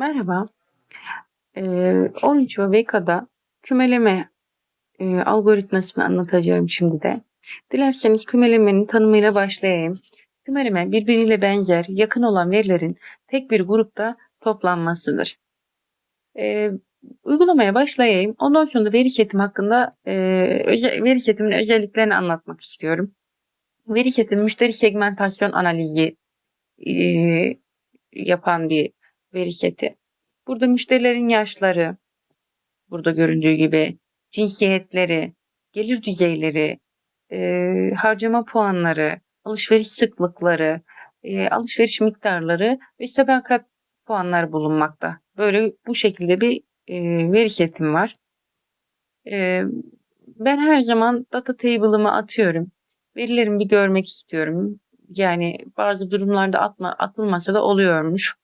Merhaba. Eee, 13 ve Veka'da kümeleme eee, algoritmasını anlatacağım şimdi de. Dilerseniz kümelemenin tanımıyla başlayayım. Kümeleme birbiriyle benzer, yakın olan verilerin tek bir grupta toplanmasıdır. Eee, uygulamaya başlayayım. Ondan sonra veri setim hakkında eee, öze- veri setimin özelliklerini anlatmak istiyorum. Veri setim müşteri segmentasyon analizi eee, yapan bir veri seti. Burada müşterilerin yaşları, burada göründüğü gibi cinsiyetleri, gelir düzeyleri, eee, harcama puanları, alışveriş sıklıkları, eee, alışveriş miktarları ve sadakat puanları bulunmakta. Böyle bu şekilde bir eee, veri setim var. Eee, ben her zaman data table'ımı atıyorum. Verilerimi bir görmek istiyorum. Yani bazı durumlarda atma, atılmasa da oluyormuş.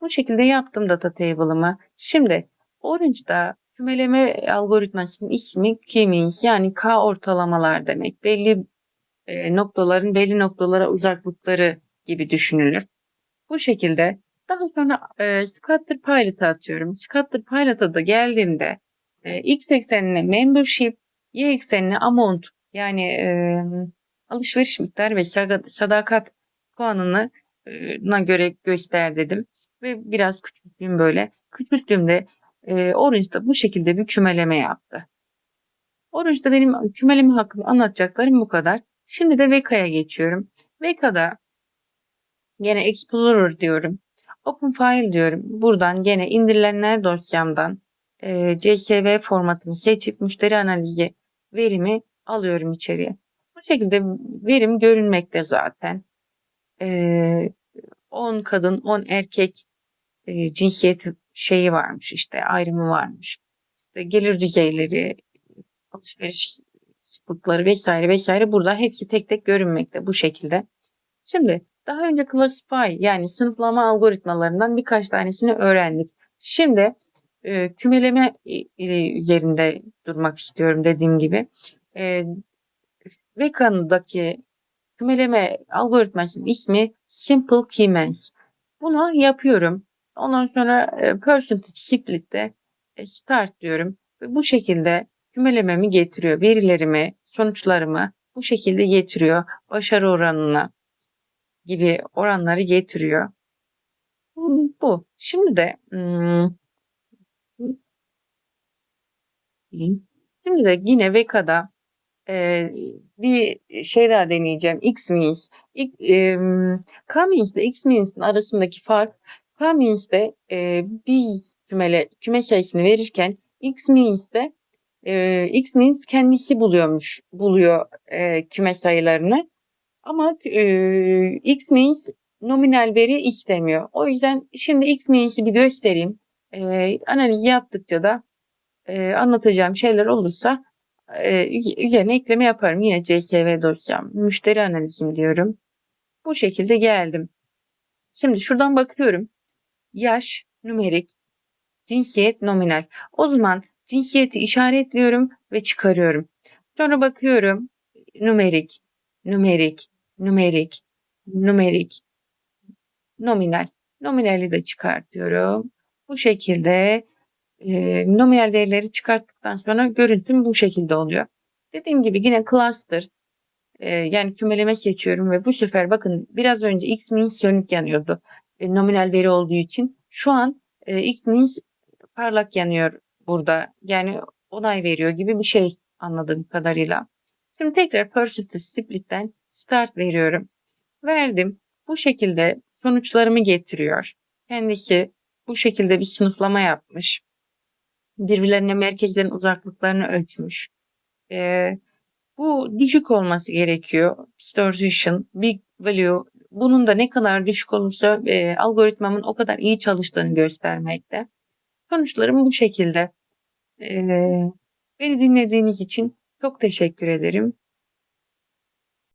Bu şekilde yaptım data table'ımı. Şimdi Orange'da kümeleme algoritmasının ismi K-means yani K ortalamalar demek. Belli e, noktaların belli noktalara uzaklıkları gibi düşünülür. Bu şekilde daha sonra e, Scatter Pilot'a atıyorum. Scatter Pilot'a da geldiğimde e, X eksenine membership, Y eksenine amount yani e, alışveriş miktarı ve sada- sadakat puanını e, göre göster dedim. Ve biraz küçülttüm böyle. Küçülttüğümde e, Orange'da bu şekilde bir kümeleme yaptı. Orange'da benim kümeleme hakkında anlatacaklarım bu kadar. Şimdi de Veka'ya geçiyorum. Veka'da Gene Explorer diyorum. Open File diyorum. Buradan gene indirilenler dosyamdan e, CSV formatını seçip müşteri analizi verimi alıyorum içeriye. Bu şekilde verim görünmekte zaten. E, 10 kadın 10 erkek e, cinsiyet şeyi varmış işte ayrımı varmış. İşte gelir düzeyleri, alışveriş sıklıkları vesaire vesaire burada hepsi tek tek görünmekte bu şekilde. Şimdi daha önce Classify yani sınıflama algoritmalarından birkaç tanesini öğrendik. Şimdi e, kümeleme i- üzerinde durmak istiyorum dediğim gibi. E, Veka'daki kümeleme algoritmasının ismi Simple Keymans. Bunu yapıyorum. Ondan sonra e, Percentage Split'te e, Start diyorum. Ve bu şekilde kümelememi getiriyor. Verilerimi, sonuçlarımı bu şekilde getiriyor. Başarı oranına gibi oranları getiriyor. Bu. Şimdi de hmm, şimdi de yine Veka'da e, bir şey daha deneyeceğim. X, e, K-means ile X-means'in arasındaki fark K-means'de e, bir kümele, küme sayısını verirken X-means'de e, X-means kendisi buluyormuş, buluyor e, küme sayılarını. Ama e, X-means nominal veri istemiyor. O yüzden şimdi X-means'i bir göstereyim. E, analiz yaptıkça da e, anlatacağım şeyler olursa e, üzerine ekleme yaparım. Yine CSV dosyam, müşteri analizim diyorum. Bu şekilde geldim. Şimdi şuradan bakıyorum. Yaş, numerik, cinsiyet, nominal. O zaman cinsiyeti işaretliyorum ve çıkarıyorum. Sonra bakıyorum. Numerik, numerik, numerik, numerik, nominal. Nominali de çıkartıyorum. Bu şekilde e, nominal verileri çıkarttıktan sonra görüntüm bu şekilde oluyor. Dediğim gibi yine cluster e, yani kümeleme seçiyorum ve bu sefer bakın biraz önce x min sönük yanıyordu. E, nominal veri olduğu için. Şu an e, x min parlak yanıyor burada. Yani onay veriyor gibi bir şey anladığım kadarıyla. Şimdi tekrar percentage split'ten start veriyorum. Verdim. Bu şekilde sonuçlarımı getiriyor. Kendisi bu şekilde bir sınıflama yapmış. Birbirlerine merkezlerin uzaklıklarını ölçmüş. Ee, bu düşük olması gerekiyor. Distortion, big value. Bunun da ne kadar düşük olursa e, algoritmamın o kadar iyi çalıştığını göstermekte. Sonuçlarım bu şekilde. Ee, beni dinlediğiniz için çok teşekkür ederim.